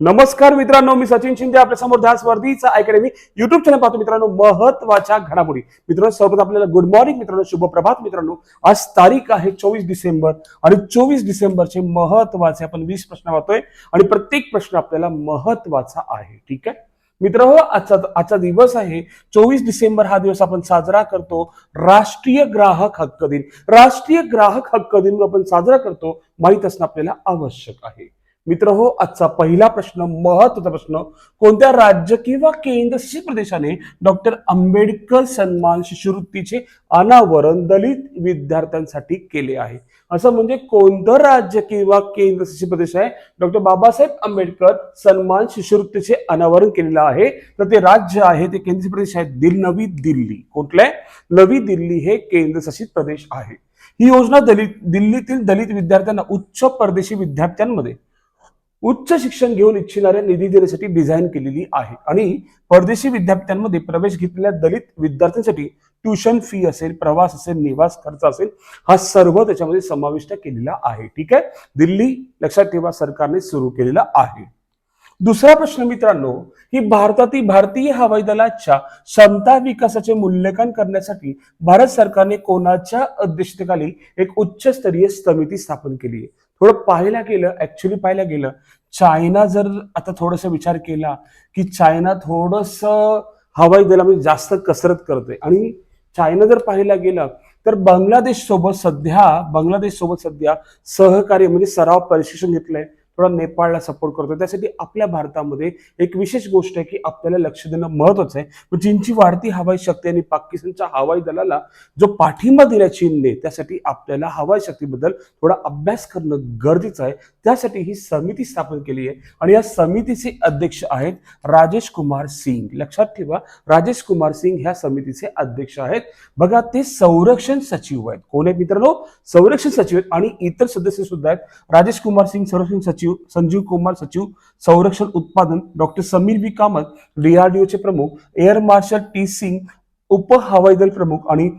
नमस्कार मित्रांनो मी सचिन शिंदे आपल्यासमोर ध्यान स्पर्धीचा अकॅडमी युट्यूब चॅनल पाहतो मित्रांनो महत्त्वाच्या घडामोडी. मित्रांनो सर्वप्रथम आपल्याला गुड मॉर्निंग मित्रांनो शुभ प्रभात मित्रांनो. आज तारीख आहे चोवीस डिसेंबर आणि चोवीस डिसेंबरचे महत्त्वाचे आपण वीस प्रश्न पाहतोय आणि प्रत्येक प्रश्न आपल्याला महत्त्वाचा आहे ठीक आहे? मित्र हो, आजचा आजचा दिवस आहे. चोवीस डिसेंबर हा दिवस आपण साजरा करतो. राष्ट्रीय ग्राहक हक्क दिन. राष्ट्रीय ग्राहक हक्क दिन आपण साजरा करतो. माहीत असणं आपल्याला आवश्यक आहे. मित्र हो आजचा पहिला प्रश्न महत्त्वाचा प्रश्न कोणत्या राज्य किंवा केंद्रशासित प्रदेशाने डॉक्टर आंबेडकर सन्मान शिष्यवृत्तीचे अनावरण दलित विद्यार्थ्यांसाठी केले आहे? असं म्हणजे कोणतं राज्य किंवा केंद्रशासित प्रदेश आहे? डॉक्टर बाबासाहेब आंबेडकर सन्मान शिष्यवृत्तीचे अनावरण केलेलं आहे. तर ते राज्य आहे ते केंद्रशासित प्रदेश आहे दिल नवी दिल्ली. कुठलं आहे? नवी दिल्ली हे केंद्रशासित प्रदेश आहे. ही योजना दलित दिल्लीतील दलित विद्यार्थ्यांना उच्च परदेशी विद्यार्थ्यांमध्ये उच्च शिक्षण घेऊन इच्छिणाऱ्या निधी देण्यासाठी डिझाईन केलेली आहे. आणि परदेशी विद्यार्थ्यांमध्ये प्रवेश घेतलेल्या दलित विद्यार्थ्यांसाठी ट्युशन फी असेल प्रवास असेल निवास खर्च असेल हा सर्व त्याच्यामध्ये समाविष्ट केलेला आहे. ठीक आहे? दिल्ली लक्षात ठेवा सरकारने सुरू केलेला आहे. दुसरा प्रश्न मित्रांनो की भारतातील भारतीय हवाई दलाच्या क्षमता विकासाचे मूल्यांकन करण्यासाठी भारत सरकारने कोणाच्या अध्यक्षतेखाली एक उच्चस्तरीय समिती स्थापन केली आहे? थोडं पाहायला गेलं ऍक्च्युली पाहायला गेलं चायना जर आता थोडस विचार केला की चायना थोडस हवाई दलामध्ये जास्त कसरत करते आणि चायना जर पाहायला गेलं तर बांगलादेश सोबत सध्या बांगलादेश सोबत सध्या सहकार्य म्हणजे सराव प्रशिक्षण घेतलंय. थोडा नेपाळला सपोर्ट करतो त्यासाठी आपल्या भारतामध्ये एक विशेष गोष्ट आहे की आपल्याला लक्ष देणं महत्वाचं आहे. पण चीनची वाढती हवाई शक्ती आणि पाकिस्तानच्या हवाई दलाला जो पाठिंबा दिला चीनने त्यासाठी आपल्याला हवाई शक्तीबद्दल थोडा अभ्यास करणं गरजेचं आहे. त्यासाठी ही समिती स्थापन केली आहे. आणि या समितीचे अध्यक्ष आहेत राजेश कुमार सिंग. लक्षात ठेवा राजेश कुमार सिंग ह्या समितीचे अध्यक्ष आहेत. बघा ते संरक्षण सचिव आहेत. कोण आहेत मित्रांनो? संरक्षण सचिव आहेत आणि इतर सदस्य सुद्धा आहेत. राजेश कुमार सिंग संरक्षण सचिव संजीव कुमार सचिव संरक्षण उत्पादन डॉक्टर समीर बी कामत डीआरडीओचे प्रमुख एअर मार्शल टी. सिंग उप हवाई दल प्रमुख आणि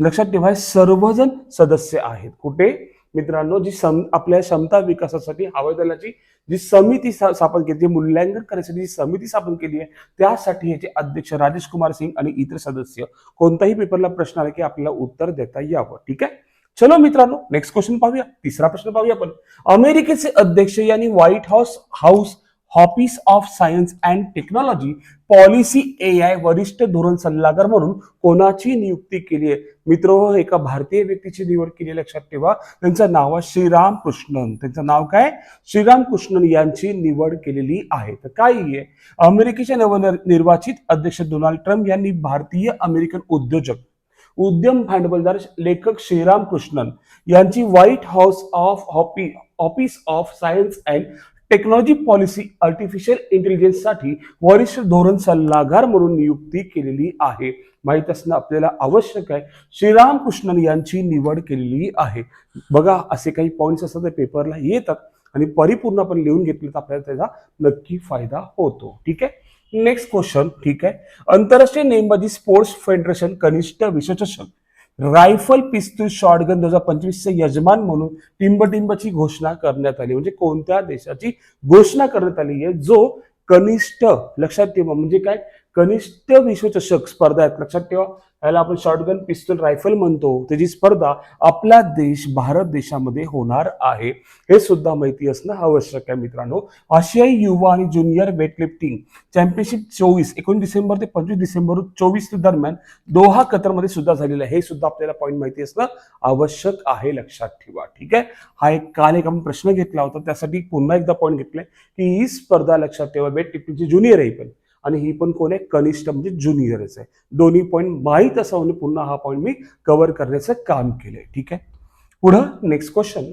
लक्षात ठेवा सर्वजण सदस्य आहेत. कुठे? मित्रांनो जी सम आपल्या क्षमता विकासासाठी हवाई दलाची जी समिती सा- स्थापन केली जी मूल्यांकन करण्यासाठी जी समिती स्थापन केली आहे त्यासाठी याचे अध्यक्ष राजेश कुमार सिंग आणि इतर सदस्य कोणताही पेपरला प्रश्न आला की आपल्याला उत्तर देता यावं. ठीक आहे? चलो मित्रांनो नेक्स्ट क्वेश्चन पाहूया तिसरा प्रश्न पाहूया आपण. अमेरिकेचे अध्यक्ष यांनी White House House office of science and technology policy A I वरिष्ठ धोरण सल्लागार म्हणून कोणाची नियुक्ती केली आहे? मित्र हो, एका भारतीय व्यक्तीची निवड केली आहे, लक्षात ठेवा. त्यांचं नाव आहे श्रीराम कृष्णन त्यांचं नाव काय? श्रीराम कृष्णन यांची निवड केलेली आहे. तर काय आहे? अमेरिकेचे नवनिर्वाचित अध्यक्ष डोनाल्ड ट्रम्प यांनी भारतीय अमेरिकन उद्योजक उद्यम भांडवलदार लेखक श्रीराम कृष्णन यांची White House of Hoppy office of science and technology policy artificial इंटेलिजन्ससाठी वरिष्ठ धोरण सल्लागार म्हणून नियुक्ती केलेली आहे. माहीत असणं आपल्याला आवश्यक आहे. श्रीराम कृष्णन यांची निवड केलेली आहे. बघा असे काही पॉईंट्स असतात ते पेपरला येतात आणि परिपूर्ण आपण लिहून घेतले तर आपल्याला त्याचा नक्की फायदा होतो. ठीक आहे? नेक्स्ट क्वेश्चन ठीक आहे. आंतरराष्ट्रीय नेमबाजी स्पोर्ट्स फेडरेशन कनिष्ठ विश्वचषक. रायफल पिस्तूल शॉटगन दोन हजार पंचवीसचे यजमान म्हणून टिंबटिंबची घोषणा करण्यात आली. म्हणजे कोणत्या देशाची घोषणा करण्यात आली आहे? जो कनिष्ठ लक्षात ठेवा. म्हणजे काय? कनिष्ठ विश्वचषक स्पर्धा आहेत. लक्षात ठेवा याला आपण शॉटगन पिस्तूल रायफल म्हणतो. त्याची स्पर्धा आपला देश भारत देशामध्ये होणार आहे. हे सुद्धा माहिती असणं आवश्यक आहे मित्रांनो. आशियाई युवा आणि ज्युनियर वेटलिफ्टिंग चॅम्पियनशिप चोवीस एकोणीस डिसेंबर ते पंचवीस डिसेंबर चोवीस दरम्यान दोहा कतरमध्ये सुद्धा झालेलं आहे. हे सुद्धा आपल्याला पॉईंट माहिती असणं आवश्यक आहे लक्षात ठेवा. ठीक आहे? हा एक काल एक आपण प्रश्न घेतला होता. त्यासाठी पुन्हा एकदा पॉईंट घेतलाय की ही स्पर्धा लक्षात ठेवा. वेट लिफ्टिंगची ज्युनियर आहे पण. आणि ही पण कोण आहे? कनिष्ठ म्हणजे ज्युनियरच आहे. दोन्ही पॉईंट माहीत असावं पुन्हा हा पॉईंट मी कव्हर करण्याचं काम केलंय. ठीक आहे? पुढं नेक्स्ट क्वेश्चन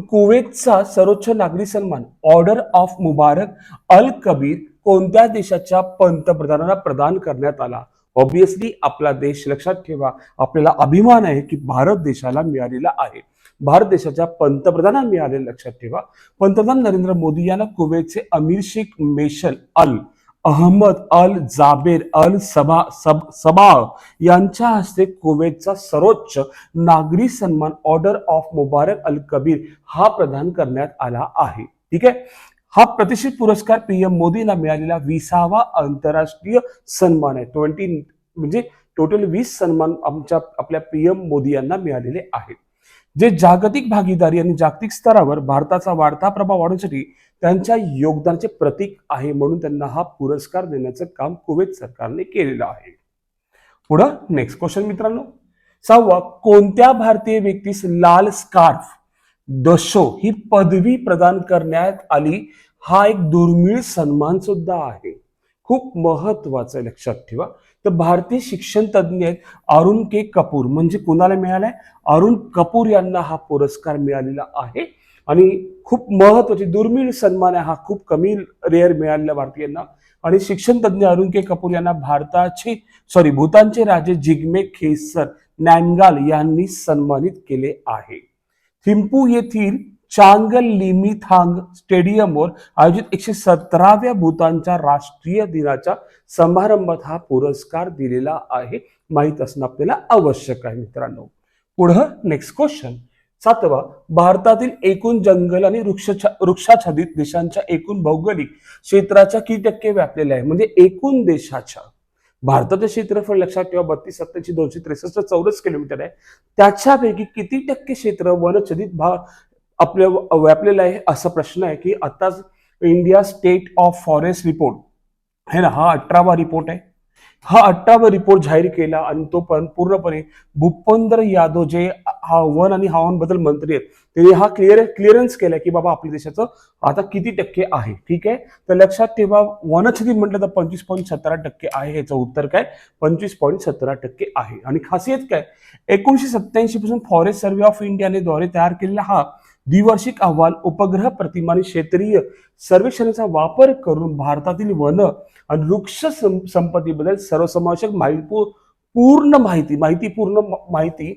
कुवेतचा सर्वोच्च नागरी सन्मान order of Mubarak Al Kabeer कोणत्या देशाच्या पंतप्रधानांना प्रदान करण्यात आला? ऑब्विसली आपला देश लक्षात ठेवा आपल्याला अभिमान आहे की भारत देशाला मिळालेला आहे. भारत देशाच्या पंतप्रधानांना मिळालेलं लक्षात ठेवा. पंतप्रधान नरेंद्र मोदी यांना कुवेतचे अमीर Sheikh Meshal Al Ahmad Al Jaber Al Sabah सब सबा यांच्या हस्ते कुवेतचा सर्वोच्च नागरी सन्मान order of Mubarak Al Kabeer हा प्रदान करण्यात आला आहे. ठीक आहे? हा प्रतिष्ठित पुरस्कार पीएम मोदींना मिळालेला विसावा आंतरराष्ट्रीय सन्मान आहे. ट्वेंटी म्हणजे टोटल वीस सन्मान आमच्या आपल्या पीएम मोदी यांना मिळालेले आहेत. जे जागतिक भागीदारी आणि जागतिक स्तरावर भारताचा वाढता प्रभाव वाढवण्यासाठी त्यांच्या योगदानाचे प्रतीक आहे म्हणून त्यांना हा पुरस्कार देण्याचं काम कुवेत सरकारने केलेलं आहे. पुढं नेक्स्ट क्वेश्चन मित्रांनो. सहावा कोणत्या भारतीय व्यक्तीस लाल स्कार्फ दशो ही पदवी प्रदान करण्यात आली? हा एक दुर्मिळ सन्मान सुद्धा आहे. खूप महत्वाचं लक्षात ठेवा. तर भारतीय शिक्षण तज्ज्ञ आहेत अरुण के कपूर. म्हणजे कुणाला मिळालाय? अरुण कपूर यांना हा पुरस्कार मिळालेला आहे. आणि खूप महत्वाची दुर्मिळ सन्मान आहे हा खूप कमी रेअर मिळालेला भारतीयांना. आणि शिक्षण तज्ज्ञ अरुण के कपूर यांना भारताचे सॉरी भूतानचे राजे जिग्मे खेसर नॅनगाल यांनी सन्मानित केले आहे. थिंपू येथील चांगल लिमिथांग स्टेडियमवर आयोजित एकशे सतराव्या भूतानच्या राष्ट्रीय दिनाच्या समारंभात हा पुरस्कार दिलेला आहे. माहीत असणं आपल्याला आवश्यक आहे मित्रांनो. पुढं नेक्स्ट क्वेश्चन सातवा भारतातील एकूण जंगल आणि वृक्षाच्छादित देशांच्या एकूण भौगोलिक क्षेत्राच्या किती टक्के व्यापलेले आहे? म्हणजे एकूण देशाच्या. भारताचं क्षेत्रफळ लक्षात ठेवा बत्तीस सत्त्याऐंशी दोनशे त्रेसष्ट चौरस किलोमीटर आहे. त्याच्यापैकी किती टक्के क्षेत्र वनच्छदित भाग आपल्या व्यापलेलं आहे? असा प्रश्न आहे की आताच India state of forest report है ना? हा अठरावा रिपोर्ट आहे. हा अठरावा रिपोर्ट जाहीर केला आणि तो पण पूर्णपणे भूपेंद्र यादव जे हा वन आणि हवामान बदल मंत्री आहेत त्यांनी हा क्लिअर क्लिअरन्स केला की बाबा आपल्या देशाचं आता किती टक्के आहे. ठीक आहे? तर लक्षात ठेवा वनच्छेदी म्हटलं तर पंचवीस पॉईंट सतरा टक्के आहे याचं उत्तर काय? पंचवीस पॉईंट सतरा टक्के आहे. आणि खासियत काय? एकोणीशे सत्याऐंशी पासून फॉरेस्ट सर्व्हे ऑफ इंडियाने द्वारे तयार केलेला हा द्विवार्षिक अहवाल उपग्रह प्रतिमा आणि क्षेत्रीय सर्वेक्षणाचा वापर करून भारतातील वन आणि वृक्ष संपत्तीबद्दल सर्वसमावेशक माहिती पूर्ण माहिती माहितीपूर्ण म- माहिती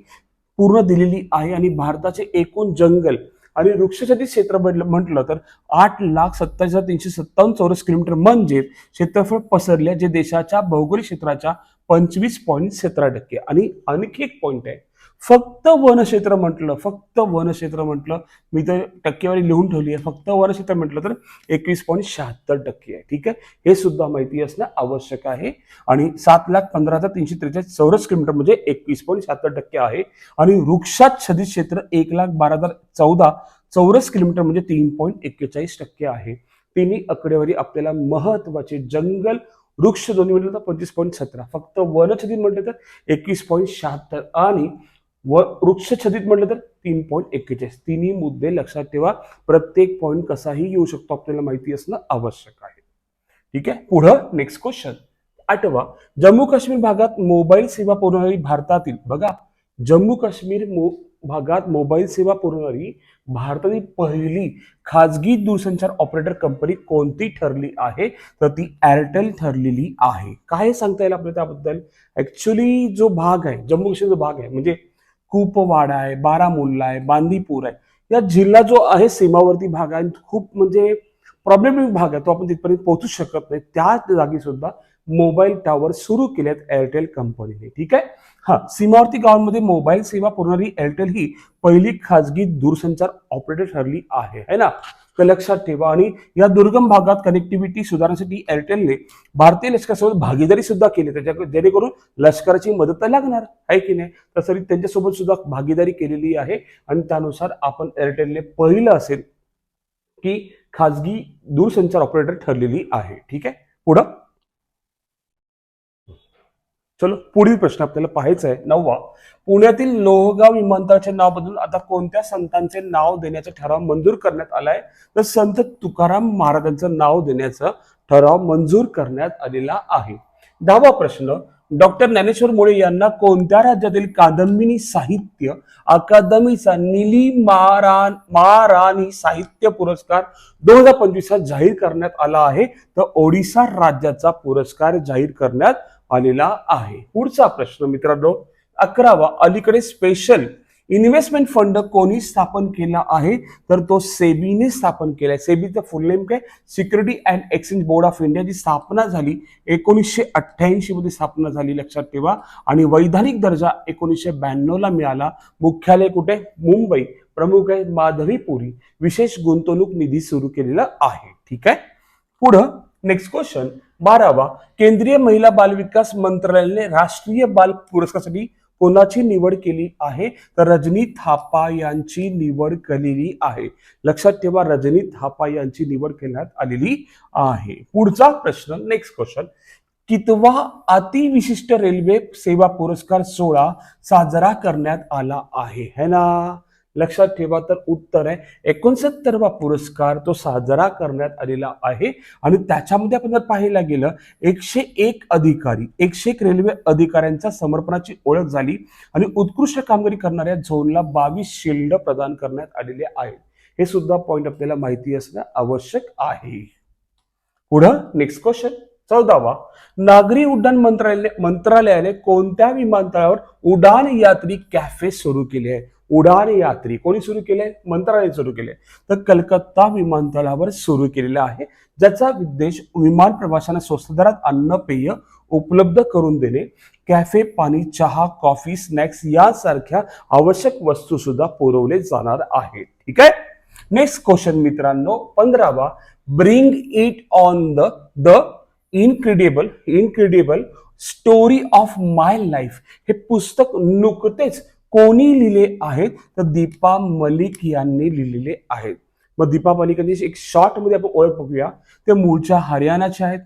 पूर्ण दिलेली आहे आणि भारताचे एकूण जंगल आणि वृक्षछादित क्षेत्र म्हटलं म्हटलं तर आठ लाख सत्तावीस हजार तीनशे सत्तावन्न चौरस किलोमीटर म्हणजे क्षेत्रफळ पसरले जे देशाच्या भौगोलिक क्षेत्राच्या पंचवीस पॉईंट सतरा टक्के आणि आणखी एक पॉईंट आहे. फक्त वनक्षेत्र म्हटलं फक्त वनक्षेत्र म्हटलं मी तर टक्केवारी लिहून ठेवली आहे फक्त वनक्षेत्र म्हटलं तर एकवीस पॉईंट शहात्तर टक्के आहे ठीक आहे? हे सुद्धा माहिती असणं आवश्यक आहे. आणि सात लाख पंधरा हजार तीनशे त्रेचाळीस चौरस किलोमीटर म्हणजे एकवीस पॉईंट शहात्तर टक्के आहे. आणि वृक्षाच्छादित क्षेत्र एक लाख बारा हजार चौदा चौरस किलोमीटर म्हणजे तीन पॉईंट एक्केचाळीस टक्के आहे. तिन्ही आकडेवारी आपल्याला महत्त्वाचे. जंगल वृक्ष दोन्ही म्हटलं तर पंचवीस पॉईंट सतरा. फक्त वनछदित म्हटलं तर एकवीस पॉईंट शहात्तर. आणि व वृक्षछदित म्हटलं तर तीन पॉईंट एक्केचाळीस. तिन्ही मुद्दे लक्षात ठेवा. प्रत्येक पॉईंट कसाही येऊ शकतो आपल्याला माहिती असणं आवश्यक आहे. ठीक आहे? पुढं नेक्स्ट क्वेश्चन आठवा जम्मू काश्मीर भागात मोबाईल सेवा पुरवणारी भारतातील बघा जम्मू काश्मीर मो भागात मोबाईल सेवा पुरवणारी भारतातील पहिली खाजगी दूरसंचार ऑपरेटर कंपनी कोणती ठरली आहे? तर ती एअरटेल ठरलेली आहे. काय सांगता येईल आपल्याला त्याबद्दल? ऍक्च्युली जो भाग आहे जम्मू काश्मीर जो भाग आहे म्हणजे कुपवाडा आहे बारामुल्ला आहे बांदीपूर आहे. या जिल्हा जो आहे सीमावर्ती भाग आहे खूप म्हणजे प्रॉब्लेमिक भाग आहे तो आपण तिथपर्यंत पोहोचू शकत नाही. त्या जागी सुद्धा मोबाईल टॉवर सुरू केलेत एअरटेल कंपनीने ठीक आहे? हा सीमावर्ती गावांमध्ये मोबाईल सेवा पुरवणारी एअरटेल ही पहिली खाजगी दूरसंचार ऑपरेटर ठरली आहे. है ना? लक्षात ठेवा. आणि या दुर्गम भागात कनेक्टिव्हिटी सुधारण्यासाठी एअरटेलने भारतीय लष्करासोबत भागीदारी सुद्धा केली. त्याच्या जेणेकरून लष्कराची मदत तर लागणार आहे की नाही? तसं त्यांच्यासोबत सुद्धा भागीदारी केलेली आहे. आणि त्यानुसार आपण एअरटेलने पहिलं असेल की खाजगी दूरसंचार ऑपरेटर ठरलेली आहे. ठीक आहे? पुढं? चलो पुढील प्रश्न आपल्याला पाहायचा आहे. नववा पुण्यातील लोहगाव विमानतळाचे नाव बदलून आता कोणत्या संतांचे नाव देण्याचा ठराव मंजूर करण्यात आलाय? तर संत तुकाराम महाराजांचं नाव देण्याचा ठराव मंजूर करण्यात आलेला आहे. दहावा प्रश्न डॉक्टर ज्ञानेश्वर मुळे यांना कोणत्या राज्यातील कादंबिनी साहित्य अकादमीचा निली महाराण महाराणी साहित्य पुरस्कार दोन हजार पंचवीस जाहीर करण्यात आला आहे? तर ओडिसा राज्याचा पुरस्कार जाहीर करण्यात आलेला आहे. पुढचा प्रश्न मित्रांनो अकरावा अलीकडे स्पेशल इन्व्हेस्टमेंट फंड कोणी स्थापन केला आहे? तर तो सेबीने स्थापन केलाय. सेबीचं फुल नेम काय? Security and exchange board of इंडियाची स्थापना झाली. एकोणीसशे अठ्ठ्याऐंशी मध्ये स्थापना झाली लक्षात ठेवा. आणि वैधानिक दर्जा एकोणीसशे ब्याण्णव ला मिळाला. मुख्यालय कुठे? मुंबई. प्रमुख आहे माधवीपुरी. विशेष गुंतवणूक निधी सुरू केलेला आहे. ठीक आहे? पुढं नेक्स्ट क्वेश्चन बारावा केंद्रीय महिला बाल विकास मंत्रालयाने राष्ट्रीय बाल पुरस्कारासाठी कोणाची निवड केली आहे? तर रजनी थापा यांची निवड केलेली आहे. लक्षात ठेवा रजनी थापा यांची निवड करण्यात आलेली आहे. पुढचा प्रश्न नेक्स्ट क्वेश्चन कितवा अतिविशिष्ट रेल्वे सेवा पुरस्कार सोहळा साजरा करण्यात आला आहे? है ना? लक्षात ठेवा. तर उत्तर आहे एकोणसत्तरवा पुरस्कार तो साजरा करण्यात आलेला आहे. आणि त्याच्यामध्ये आपण जर पाहायला गेलं एकशे एक अधिकारी एकशे एक रेल्वे अधिकाऱ्यांच्या समर्पणाची ओळख झाली. आणि उत्कृष्ट कामगिरी करणाऱ्या झोनला बावीस शिल्ड प्रदान करण्यात आलेले आहेत. हे सुद्धा पॉइंट आपल्याला माहिती असणं आवश्यक आहे. पुढं नेक्स्ट क्वेश्चन चौदावा नागरी उड्डाण मंत्रालय मंत्रालयाने कोणत्या विमानतळावर उडान यात्री कॅफे सुरू केले आहे? उडान यात्री. कोणी सुरू केले मंत्रालय सुरू केले तर कलकत्ता विमानतळावर सुरू केलेला आहे. ज्याचा उद्देश विमान प्रवाशांना स्वस्त दरात अन्न पेय उपलब्ध करून देणे कॅफे पाणी चहा कॉफी स्नॅक्स यासारख्या आवश्यक वस्तू सुद्धा पुरवले जाणार आहेत. ठीक आहे? नेक्स्ट क्वेश्चन मित्रांनो पंधरावा. Bring it on the the incredible incredible story of my life. हे पुस्तक नुकतेच कोणी लिहिले आहेत? तर दीपा मलिक यांनी लिहिलेले आहेत. मग दीपा मलिक एक शॉर्टमध्ये आपण ओळख बघूया. ते मूळच्या हरियाणाचे आहेत.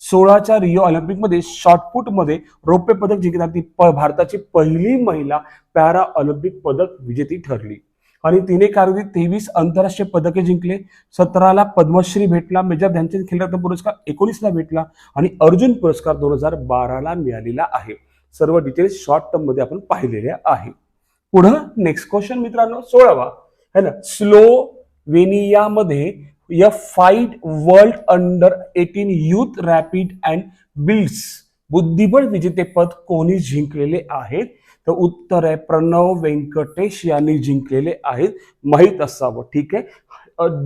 सोळाच्या रिओ ऑलिम्पिकमध्ये शॉर्टपुटमध्ये रौप्य पदक जिंकणार ती प- भारताची पहिली महिला पॅरा ऑलिम्पिक पदक विजेती ठरली. आणि तिने कारकिर्दीत तेवीस आंतरराष्ट्रीय पदके जिंकले. सतराला पद्मश्री भेटला. मेजर ध्यानचंद खेलरत्न पुरस्कार एकोणीसला भेटला. आणि अर्जुन पुरस्कार दोन हजार बाराला मिळालेला आहे. सर्व डिटेल्स शॉर्ट टर्ममध्ये आपण पाहिलेले आहे. पुढं नेक्स्ट क्वेश्चन मित्रांनो सोळावा. है ना? स्लोवेनियामध्ये या FIDE world under eighteen youth rapid and blitz बुद्धिबळ विजेतेपद कोणी जिंकलेले आहेत? तर उत्तर आहे प्रणव व्यंकटेश यांनी जिंकलेले आहेत. माहीत असावं ठीक आहे?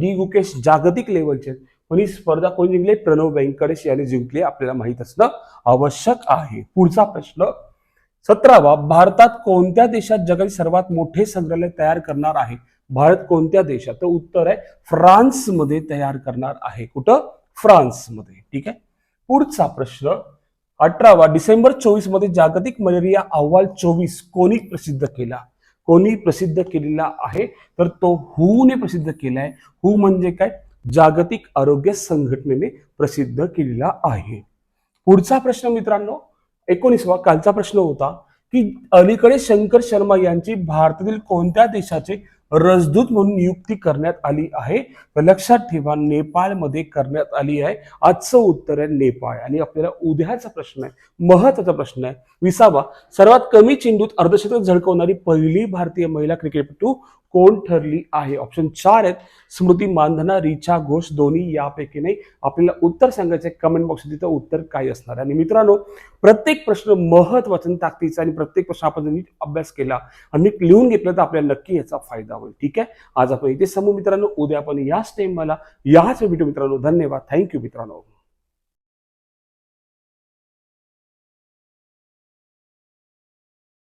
डी गुकेश जागतिक लेवलचे आहेत. पण ही स्पर्धा कोणी जिंकली? प्रणव व्यंकटेश यांनी जिंकली आपल्याला माहीत असणं आवश्यक आहे. पुढचा प्रश्न सतरावा भारतात कोणत्या देशात जगातील सर्वात मोठे संग्रहालय तयार करणार आहे? भारत कोणत्या देशात? तर उत्तर आहे फ्रान्समध्ये तयार करणार आहे. कुठं? फ्रान्समध्ये. ठीक आहे? पुढचा प्रश्न अठरावा डिसेंबर चोवीसमध्ये जागतिक मलेरिया अहवाल चोवीस कोणी प्रसिद्ध केला? कोणी प्रसिद्ध केलेला आहे? तर तो हूने प्रसिद्ध केलाय हू म्हणजे काय? जागतिक आरोग्य संघटनेने प्रसिद्ध केलेला आहे. पुढचा प्रश्न मित्रांनो एकोणीसवा कालचा प्रश्न होता की अलीकडे शंकर शर्मा यांची भारतातील कोणत्या देशाचे रजदूत म्हणून नियुक्ती करण्यात आली आहे? तर लक्षात ठेवा नेपाळमध्ये करण्यात आली आहे. आजचं उत्तर आहे नेपाळ. आणि आपल्याला उद्याचा प्रश्न आहे महत्त्वाचा प्रश्न आहे. विसावा सर्वात कमी चेंडूत अर्धशतक झळकवणारी पहिली भारतीय महिला क्रिकेटपटू कोण ठरली आहे? ऑप्शन चार आहेत. स्मृती मानधना रिचा घोष दोन्ही यापैकी नाही. आपल्याला उत्तर सांगायचं आहे. कमेंट बॉक्स तिथं उत्तर काय असणार आहे. आणि मित्रांनो प्रत्येक प्रश्न महत्त्वाचा आणि ताकदीचा आणि प्रत्येक प्रश्न आपण नीट अभ्यास केला आणि नीट लिहून घेतलं तर आपल्याला नक्की याचा फायदा होईल. ठीक आहे? आज आपण इथे समूह मित्रांनो. उद्या आपण याच टाइम मला याच व्हिडिओ मित्रांनो. धन्यवाद. थँक्यू मित्रांनो.